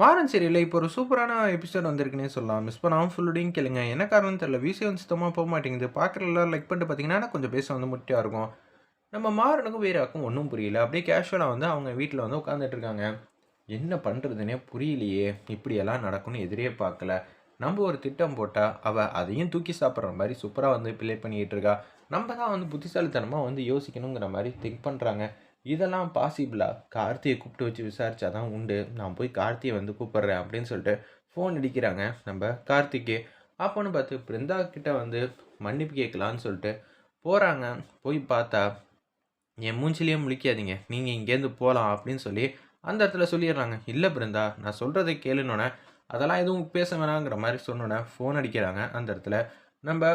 மாறன் சீரியலில் இப்போ ஒரு சூப்பரான எபிசோட் வந்திருக்குன்னே சொல்லலாம். மிஸ் பண்ணாமல் ஃபுல்லுடையும் கேளுங்க. என்ன காரணம் தெரியல. விஷயம் சுத்தமாக போக மாட்டேங்குது. பார்க்குற லைக் பண்ணிட்டு பார்த்தீங்கன்னா கொஞ்சம் பேச வந்து முட்டியாக இருக்கும். நம்ம மாறனுக்கும் வீராக்கும் ஒன்றும் புரியல. அப்படியே கேஷுவலாக வந்து அவங்க வீட்டில் வந்து உட்காந்துட்டு இருக்காங்க. என்ன பண்ணுறதுனே புரியலையே. இப்படியெல்லாம் நடக்கும்னு எதிரே பார்க்கல நம்ம ஒரு திட்டம் போட்டால் அவள் அதையும் தூக்கி சாப்பிட்ற மாதிரி சூப்பராக வந்து பிளே பண்ணிக்கிட்டு இருக்கா. நம்ம தான் வந்து புத்திசாலித்தனமாக வந்து யோசிக்கணுங்கிற மாதிரி திங்க் பண்ணுறாங்க இதெல்லாம் பாசிபிளா கார்த்தியை கூப்பிட்டு வச்சு விசாரிச்சா தான் உண்டு. நான் போய் கார்த்தியை வந்து கூப்பிட்றேன் அப்படின்னு சொல்லிட்டு ஃபோன் அடிக்கிறாங்க நம்ம கார்த்திக்கு. அப்போன்னு பார்த்து பிருந்தா கிட்ட வந்து மன்னிப்பு கேட்கலான்னு சொல்லிட்டு போகிறாங்க போய் பார்த்தா என் மூஞ்சிலேயே முழிக்காதீங்க. நீங்கள் இங்கேருந்து போகலாம் அப்படின்னு சொல்லி அந்த இடத்துல சொல்லிடுறாங்க. இல்லை பிருந்தா நான் சொல்கிறத கேளுனோடனே அதெல்லாம் எதுவும் பேச வேணாங்கிற மாதிரி சொன்னோன்னே ஃபோன் அடிக்கிறாங்க அந்த இடத்துல நம்ம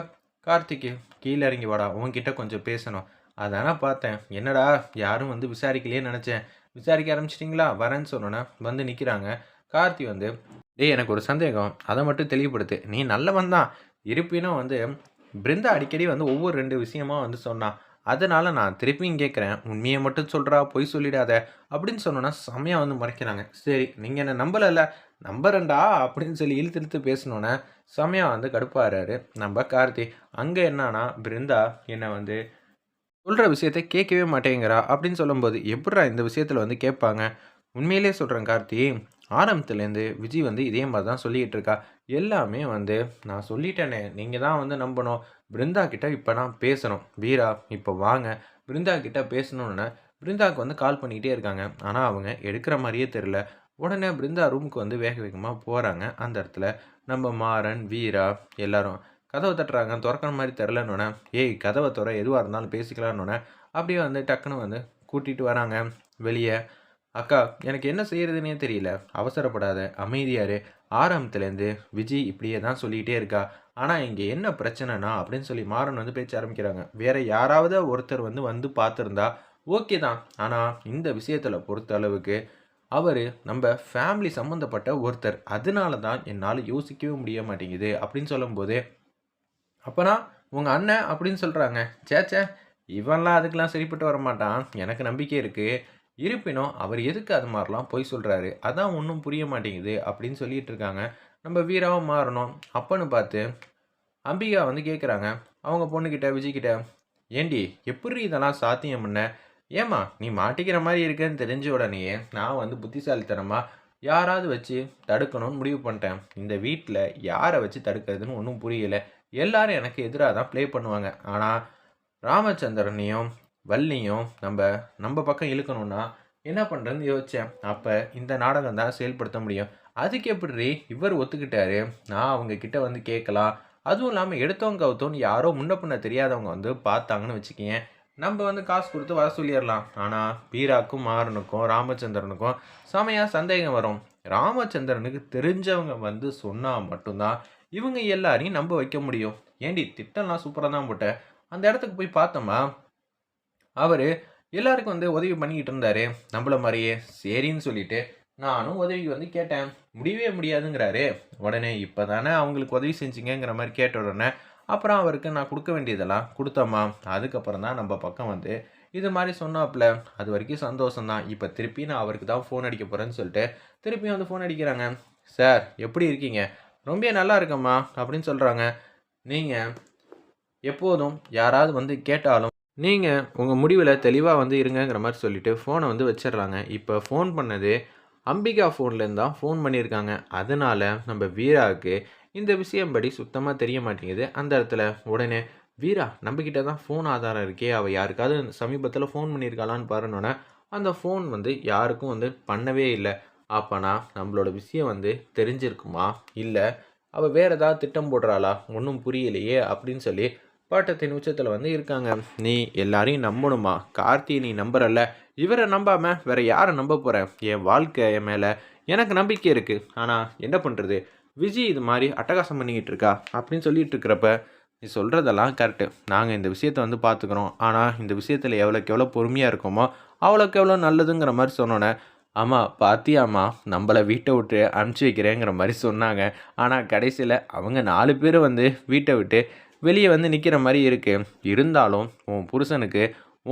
கார்த்திக்கு. கீழே இறங்கி வாடா உன்கிட்ட கொஞ்சம் பேசணும். அதானே பார்த்தேன். என்னடா யாரும் வந்து விசாரிக்கலையே நினச்சேன். விசாரிக்க ஆரம்பிச்சிட்டிங்களா? வரேன்னு சொன்னோன்னே வந்து நிற்கிறாங்க கார்த்தி வந்து டேய் எனக்கு ஒரு சந்தேகம். அதை மட்டும் தெளிவுபடுத்து. நீ நல்லவன் தான். இருப்பினும் வந்து பிருந்தா அடிக்கடி வந்து ஒவ்வொரு ரெண்டு விஷயமா வந்து சொன்னான் அதனால நான் திருப்பியும் கேட்குறேன் உண்மையை மட்டும் சொல்கிறா பொய் சொல்லிடாத. அப்படின்னு சொன்னோன்னா செம்மையாக வந்து மறைக்கிறாங்க. சரி நீங்கள் என்ன நம்பலைல்ல. நம்புறேன்டா அப்படின்னு சொல்லி இழுத்து இழுத்து பேசினோன்னே செம்மையாக வந்து கடுப்பாகிறாரு நம்ம கார்த்தி. அங்கே என்னன்னா பிருந்தா என்னை வந்து சொல்கிற விஷயத்த கேட்கவே மாட்டேங்கிறா அப்படின்னு சொல்லும்போது எப்படிடா இந்த விஷயத்தில் வந்து கேட்பாங்க? உண்மையிலே சொல்கிறேன் கார்த்தி. ஆரம்பத்துலேருந்து விஜய் வந்து இதே மாதிரி தான் சொல்லிகிட்டு இருக்கா. எல்லாமே வந்து நான் சொல்லிட்டேனே நீங்கள் தான் வந்து நம்பணும். பிருந்தா கிட்ட இப்போ நான் பேசணும். வீரா இப்போ வாங்க. பிருந்தா கிட்ட பேசணுன்னு பிருந்தாவுக்கு வந்து கால் பண்ணிக்கிட்டே இருக்காங்க. ஆனால் அவங்க எடுக்கிற மாதிரியே தெரில உடனே பிருந்தா ரூமுக்கு வந்து வேக வேகமாக போகிறாங்க அந்த இடத்துல நம்ம மாறன் வீரா எல்லாரும் கதவை தட்டுறாங்க. திறக்கிற மாதிரி தெரிலன்னொன்னே ஏய் கதவை துற எதுவாக இருந்தாலும் பேசிக்கலான்னொன்னே அப்படியே வந்து டக்குன்னு வந்து கூட்டிகிட்டு வராங்க. வெளியே அக்கா எனக்கு என்ன செய்கிறதுனே தெரியல. அவசரப்படாத. அமைதியாரு ஆரம்பத்துலேருந்து விஜய் இப்படியே தான் சொல்லிகிட்டே இருக்கா. ஆனால் இங்கே என்ன பிரச்சனைனா அப்படின்னு சொல்லி மாறன் வந்து பேச்ச ஆரம்பிக்கிறாங்க. வேறு யாராவது ஒருத்தர் வந்து வந்து பார்த்துருந்தா ஓகே தான். ஆனால் இந்த விஷயத்தில் பொறுத்த அளவுக்கு அவர் நம்ம ஃபேமிலி சம்மந்தப்பட்ட ஒருத்தர். அதனால தான் என்னால் யோசிக்கவே முடிய மாட்டேங்குது. அப்படின்னு சொல்லும்போது அப்போனா உங்கள் அண்ணன் அப்படின்னு சொல்கிறாங்க சேச்சே இவன்லாம் அதுக்கெலாம் சரிப்பட்டு வரமாட்டான். எனக்கு நம்பிக்கை இருக்குது இருப்பினும் அவர் எதுக்கு அது மாதிரிலாம் பொய் சொல்கிறாரு அதான் ஒன்றும் புரிய மாட்டேங்குது அப்படின்னு சொல்லிட்டு இருக்காங்க. நம்ம வீராவும் மாறணும். அப்பன்னு பார்த்து அம்பிகா வந்து கேட்குறாங்க அவங்க பொண்ணுக்கிட்ட விஜய்கிட்ட ஏண்டி எப்படி இதெல்லாம் சாத்தியம் பண்ண? ஏம்மா நீ மாட்டிக்கிற மாதிரி இருக்கேன்னு தெரிஞ்ச உடனேயே நான் வந்து புத்திசாலித்தனமாக யாராவது வச்சு தடுக்கணும்னு முடிவு பண்ணிட்டேன். இந்த வீட்டில் யாரை வச்சு தடுக்கிறதுன்னு ஒன்றும் புரியலை. எல்லாரும் எனக்கு எதிராக தான் ப்ளே பண்ணுவாங்க. ஆனால் ராமச்சந்திரனையும் வள்ளியும் நம்ம நம்ம பக்கம் இழுக்கணும்னா என்ன பண்ணுறதுன்னு யோசித்தேன் அப்போ இந்த நாடகம் தான் செயல்படுத்த முடியும். அதுக்கு எப்படி இவர் ஒத்துக்கிட்டாரு? நான் அவங்க கிட்ட வந்து கேட்கலாம். அதுவும் இல்லாமல் எடுத்தவங்க கவுத்தோன்னு யாரோ முன்ன பின்ன தெரியாதவங்க வந்து பார்த்தாங்கன்னு வச்சுக்கேன் நம்ம வந்து காசு கொடுத்து வர சொல்லிடலாம். ஆனால் பீராக்கும் மாறனுக்கும் ராமச்சந்திரனுக்கும் செமையாக சந்தேகம் வரும். ராமச்சந்திரனுக்கு தெரிஞ்சவங்க வந்து சொன்னால் மட்டும்தான் இவங்க எல்லாரையும் நம்ப வைக்க முடியும். ஏண்டி திட்டம்லாம் சூப்பராக தான் போட்டேன் அந்த இடத்துக்கு போய் பார்த்தோமா? அவர் எல்லாருக்கும் வந்து உதவி பண்ணிக்கிட்டு இருந்தாரு. நம்மள மாதிரியே. சரின்னு சொல்லிட்டு நானும் உதவிக்கு வந்து கேட்டேன். முடியவே முடியாதுங்கிறாரு. உடனே இப்போ தானே அவங்களுக்கு உதவி செஞ்சிங்கங்கிற மாதிரி கேட்ட உடனே அப்புறம் அவருக்கு நான் கொடுக்க வேண்டியதெல்லாம் கொடுத்தோமா அதுக்கப்புறம் தான் நம்ம பக்கம் வந்து இது மாதிரி சொன்னாப்புல. அது வரைக்கும் சந்தோஷம்தான் இப்போ திருப்பி நான் அவருக்கு தான் ஃபோன் அடிக்க போகிறேன்னு சொல்லிட்டு திருப்பியும் வந்து ஃபோன் அடிக்கிறாங்க. சார் எப்படி இருக்கீங்க? ரொம்ப நல்லா இருக்கம்மா அப்படின்னு சொல்கிறாங்க நீங்கள் எப்போதும் யாராவது வந்து கேட்டாலும் நீங்கள் உங்கள் முடிவில் தெளிவாக வந்து இருங்கங்கிற மாதிரி சொல்லிவிட்டு ஃபோனை வந்து வச்சிடுறாங்க இப்போ ஃபோன் பண்ணது அம்பிகா ஃபோன்லேருந்து தான் ஃபோன் பண்ணியிருக்காங்க அதனால் நம்ம வீராவுக்கு இந்த விஷயம் படி சுத்தமாக தெரிய மாட்டேங்குது. அந்த இடத்துல உடனே வீரா நம்மக்கிட்ட தான் ஃபோன் ஆதாரம் இருக்கே. அவள் யாருக்காவது சமீபத்தில் ஃபோன் பண்ணியிருக்காளான்னு பாருனோன்னே அந்த ஃபோன் வந்து யாருக்கும் வந்து பண்ணவே இல்லை. அப்போனா நம்மளோட விஷயம் வந்து தெரிஞ்சிருக்குமா? இல்லை அவள் வேறு ஏதாவது திட்டம் போடுறாளா? ஒன்றும் புரியலையே அப்படின்னு சொல்லி பாட்டத்தின் உச்சத்தில் வந்து இருக்காங்க. நீ எல்லாரையும் நம்பணுமா? கார்த்தி நீ நம்புறல்ல. இவரை நம்பாமல் வேற யாரை நம்ப போகிறேன் என் வாழ்க்கை என் மேலே எனக்கு நம்பிக்கை இருக்குது ஆனால் என்ன பண்ணுறது விஜய் இது மாதிரி அட்டகாசம் பண்ணிக்கிட்டு இருக்கா? அப்படின்னு சொல்லிட்டு இருக்கிறப்ப நீ சொல்கிறதெல்லாம் கரெக்டு நாங்கள் இந்த விஷயத்த வந்து பார்த்துக்குறோம் ஆனால் இந்த விஷயத்தில் எவ்வளோக்கு எவ்வளோ பொறுமையாக இருக்கோமோ அவ்வளோக்கு எவ்வளோ நல்லதுங்கிற மாதிரி சொன்னோன்னே ஆமாம் பாத்தியாம்மா நம்மளை வீட்டை விட்டு அனுப்பிச்சி வைக்கிறேங்கிற மாதிரி சொன்னாங்க. ஆனால் கடைசியில் அவங்க நாலு பேர் வந்து வீட்டை விட்டு வெளியே வந்து நிற்கிற மாதிரி இருக்குது இருந்தாலும் உன் புருஷனுக்கு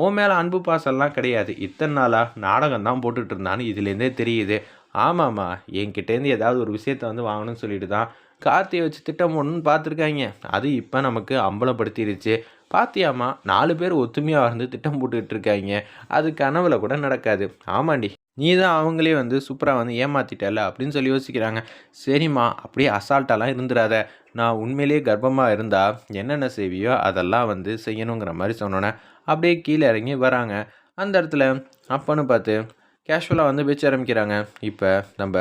உன் மேலே அன்பு பாசம்லாம் கிடையாது. இத்தனை நாளாக நாடகம் தான் போட்டுட்டு இருந்தான்னு இதுலேருந்தே தெரியுது. ஆமாம்மா என்கிட்டேருந்து ஏதாவது ஒரு விஷயத்த வந்து வாங்கணும்னு சொல்லிட்டு தான் கார்த்தியை வச்சு திட்டம் ஒன்றுன்னு பார்த்துருக்காங்க அது இப்போ நமக்கு அம்பலப்படுத்திடுச்சு பாத்தியாமா நாலு பேர் ஒத்துமையாக இருந்து திட்டம் போட்டுக்கிட்டு இருக்காங்க. அது கனவுல கூட நடக்காது. ஆமாண்டி. நீ தான் அவங்களே வந்து சூப்பராக வந்து ஏமாத்திட்டல அப்படின்னு சொல்லி யோசிக்கிறாங்க. சரிம்மா அப்படியே அசால்ட்டாலாம் இருந்துடாத நான் உண்மையிலேயே கர்ப்பமாக இருந்தால் என்னென்ன செய்வியோ அதெல்லாம் வந்து செய்யணுங்கிற மாதிரி சொன்னோன்னே அப்படியே கீழே இறங்கி வராங்க. அந்த இடத்துல அப்பன்னு பார்த்து கேஷுவலாக வந்து பேச்சு ஆரம்பிக்கிறாங்க. இப்போ நம்ம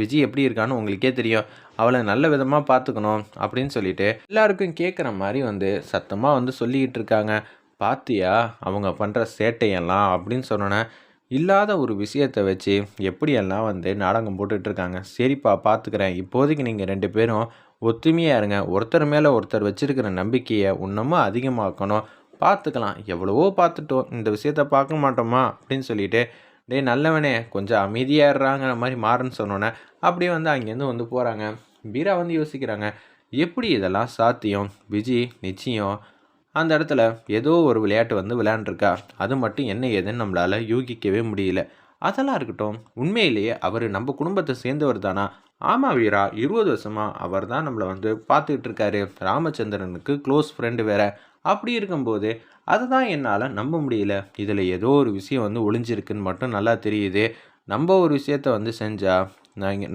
விஜய் எப்படி இருக்கான்னு உங்களுக்கே தெரியும். அவளை நல்ல விதமாக பார்த்துக்கணும் அப்படின்னு சொல்லிட்டு எல்லாருக்கும் கேட்குற மாதிரி வந்து சத்தமாக வந்து சொல்லிக்கிட்டு இருக்காங்க. பாத்தியா அவங்க பண்ணுற சேட்டையெல்லாம் அப்படின்னு சொன்னோன்னே இல்லாத ஒரு விஷயத்தை வச்சு எப்படியெல்லாம் வந்து நாடகம் போட்டுட்ருக்காங்க? சரிப்பா பார்த்துக்கிறேன் இப்போதைக்கு நீங்கள் ரெண்டு பேரும் ஒத்துமையாக இருங்க. ஒருத்தர் மேலே ஒருத்தர் வச்சுருக்கிற நம்பிக்கையை இன்னமும் அதிகமாக்கணும். பார்த்துக்கலாம் எவ்வளவோ பார்த்துட்டோம் இந்த விஷயத்த பார்க்க மாட்டோமா? அப்படின்னு சொல்லிட்டு டேய் நல்லவனே கொஞ்சம் அமைதியாடுறாங்கிற மாதிரி மாறுன்னு சொன்னோன்னே அப்படியே வந்து அங்கேருந்து வந்து போகிறாங்க பீரா வந்து யோசிக்கிறாங்க எப்படி இதெல்லாம் சாத்தியம்? விஜி நிச்சயம் அந்த இடத்துல ஏதோ ஒரு விளையாட்டு வந்து விளையாண்டுருக்கா. அது மட்டும் என்ன ஏதுன்னு நம்மளால் யூகிக்கவே முடியல. அதெல்லாம் இருக்கட்டும். உண்மையிலேயே அவர் நம்ம குடும்பத்தை சேர்ந்தவர் தானா? ஆமாம் வீரா இருபது வருஷமாக அவர் தான் நம்மளை வந்து பார்த்துக்கிட்டு இருக்காரு ராமச்சந்திரனுக்கு க்ளோஸ் ஃப்ரெண்டு வேற. அப்படி இருக்கும்போது அதை தான் என்னால் நம்ப முடியல. இதில் ஏதோ ஒரு விஷயம் வந்து ஒளிஞ்சிருக்குன்னு மட்டும் நல்லா தெரியுது. நம்ம ஒரு விஷயத்த வந்து செஞ்சால்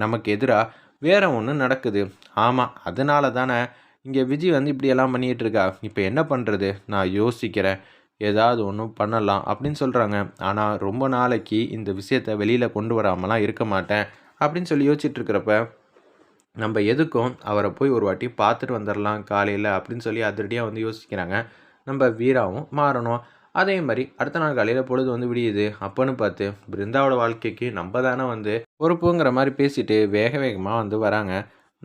நமக்கு எதிராக வேற ஒன்று நடக்குது. ஆமாம் அதனால தானே இங்கே விஜய் வந்து இப்படியெல்லாம் பண்ணிகிட்டு இருக்கா இப்போ என்ன பண்ணுறது நான் யோசிக்கிறேன். ஏதாவது ஒன்றும் பண்ணலாம் அப்படின்னு சொல்கிறாங்க ஆனால் ரொம்ப நாளைக்கு இந்த விஷயத்த வெளியில் கொண்டு வராமலாம் இருக்க மாட்டேன் அப்படின்னு சொல்லி யோசிச்சுட்ருக்கிறப்ப நம்ம எதுக்கும் அவரை போய் ஒரு வாட்டி பார்த்துட்டு வந்துடலாம் காலையில் அப்படின்னு சொல்லி அதிரடியாக வந்து யோசிக்கிறாங்க. நம்ம வீராவும் மாறணும். அதே மாதிரி அடுத்த நாள் காலையில் பொழுது வந்து விடியுது. அப்போன்னு பார்த்து பிருந்தாவோட வாழ்க்கைக்கு நம்ம தானே வந்து பொறுப்புங்கிற மாதிரி பேசிட்டு வேக வேகமாக வந்து வராங்க.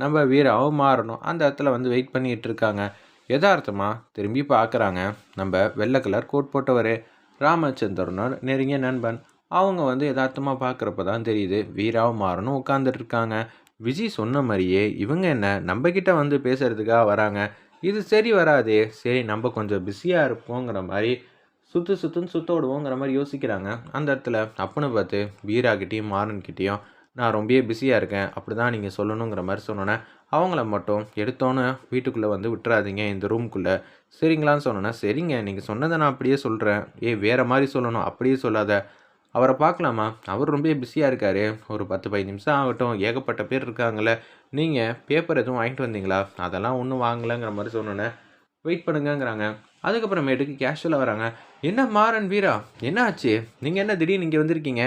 நம்ம வீராவும் மாறணும். அந்த இடத்துல வந்து வெயிட் பண்ணிகிட்டு இருக்காங்க. யதார்த்தமாக திரும்பி பார்க்குறாங்க. நம்ம வெள்ளை கலர் கோட் போட்டவர் ராமச்சந்திரனோட நெருங்கிய நண்பன். அவங்க வந்து யதார்த்தமாக பார்க்குறப்ப தான் தெரியுது. வீராவும் மாறணும் உட்காந்துட்டு இருக்காங்க. விஜய் சொன்ன மாதிரியே இவங்க என்ன நம்மக்கிட்ட வந்து பேசுகிறதுக்காக வராங்க? இது சரி வராதே. சரி நம்ம கொஞ்சம் பிஸியாக இருப்போங்கிற மாதிரி சுற்று சுற்றுன்னு சுற்ற விடுவோங்கிற மாதிரி யோசிக்கிறாங்க. அந்த இடத்துல அப்புன்னு பார்த்து வீராக்கிட்டேயும் மாறன்கிட்டேயும் நான் ரொம்பவே பிஸியாக இருக்கேன். அப்படி தான் நீங்கள் சொல்லணுங்கிற மாதிரி சொன்னோன்னே அவங்கள மட்டும் எடுத்தோன்னே வீட்டுக்குள்ளே வந்து விட்டுறாதீங்க இந்த ரூம்குள்ளே. சரிங்களான்னு சொன்னோன்னே சரிங்க நீங்கள் சொன்னதை நான் அப்படியே சொல்கிறேன் ஏ வேறு மாதிரி சொல்லணும் அப்படியே சொல்லாத. அவரை பார்க்கலாமா? அவர் ரொம்ப பிஸியாக இருக்கார். ஒரு பத்து பதினஞ்சு நிமிஷம் ஆகட்டும் ஏகப்பட்ட பேர் இருக்காங்களே நீங்கள் பேப்பர் எதுவும் வாங்கிட்டு வந்தீங்களா? அதெல்லாம் ஒன்றும் வாங்கலைங்கிற மாதிரி சொன்னோன்னே வெயிட் பண்ணுங்கங்கிறாங்க. அதுக்கப்புறமேட்டுக்கு கேஷுவலாக வராங்க. என்ன மாறன் வீரா? என்ன ஆச்சு? நீங்கள் என்ன திடீர்னு இங்கே வந்திருக்கீங்க?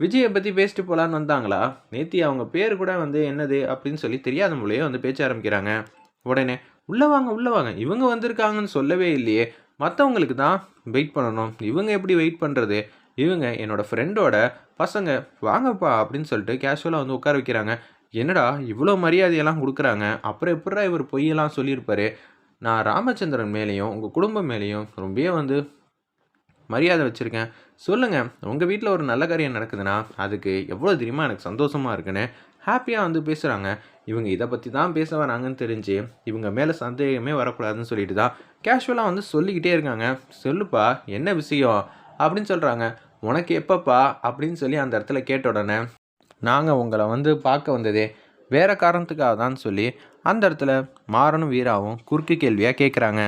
விஜயை பற்றி பேசிட்டு போகலான்னு வந்தாங்களா? நேத்தி அவங்க பேர் கூட வந்து என்னது அப்படின்னு சொல்லி தெரியாத மொழியே வந்து பேச்ச ஆரம்பிக்கிறாங்க. உடனே உள்ளே வாங்க உள்ளே வாங்க. இவங்க வந்திருக்காங்கன்னு சொல்லவே இல்லையே. மற்றவங்களுக்கு தான் வெயிட் பண்ணணும். இவங்க எப்படி வெயிட் பண்ணுறது இவங்க என்னோடய ஃப்ரெண்டோட பசங்க. வாங்கப்பா அப்படின்னு சொல்லிட்டு கேஷுவலாக வந்து உட்கார வைக்கிறாங்க. என்னடா இவ்வளோ மரியாதையெல்லாம் கொடுக்குறாங்க. அப்புறம் எப்படா இவர் பொய்யெல்லாம் சொல்லியிருப்பாரு? நான் ராமச்சந்திரன் மேலேயும் உங்கள் குடும்பம் மேலேயும் ரொம்பவே வந்து மரியாதை வச்சுருக்கேன். சொல்லுங்கள் உங்கள் வீட்டில் ஒரு நல்ல காரியம் நடக்குதுன்னா அதுக்கு எவ்வளோ தெரியுமா எனக்கு சந்தோஷமாக இருக்குன்னு ஹாப்பியாக வந்து பேசுகிறாங்க இவங்க இதை பற்றி தான் பேச வராங்கன்னு தெரிஞ்சு இவங்க மேலே சந்தேகமே வரக்கூடாதுன்னு சொல்லிட்டு தான் கேஷுவலாக வந்து சொல்லிக்கிட்டே இருக்காங்க. சொல்லுப்பா என்ன விஷயம்? அப்படின்னு சொல்கிறாங்க உனக்கு எப்பப்பா? அப்படின்னு சொல்லி அந்த இடத்துல கேட்ட உடனே நாங்கள் உங்களை வந்து பார்க்க வந்ததே வேறு காரணத்துக்காக தான் சொல்லி அந்த இடத்துல மாறனும் வீராவும் குறுக்கு கேள்வியாக கேட்குறாங்க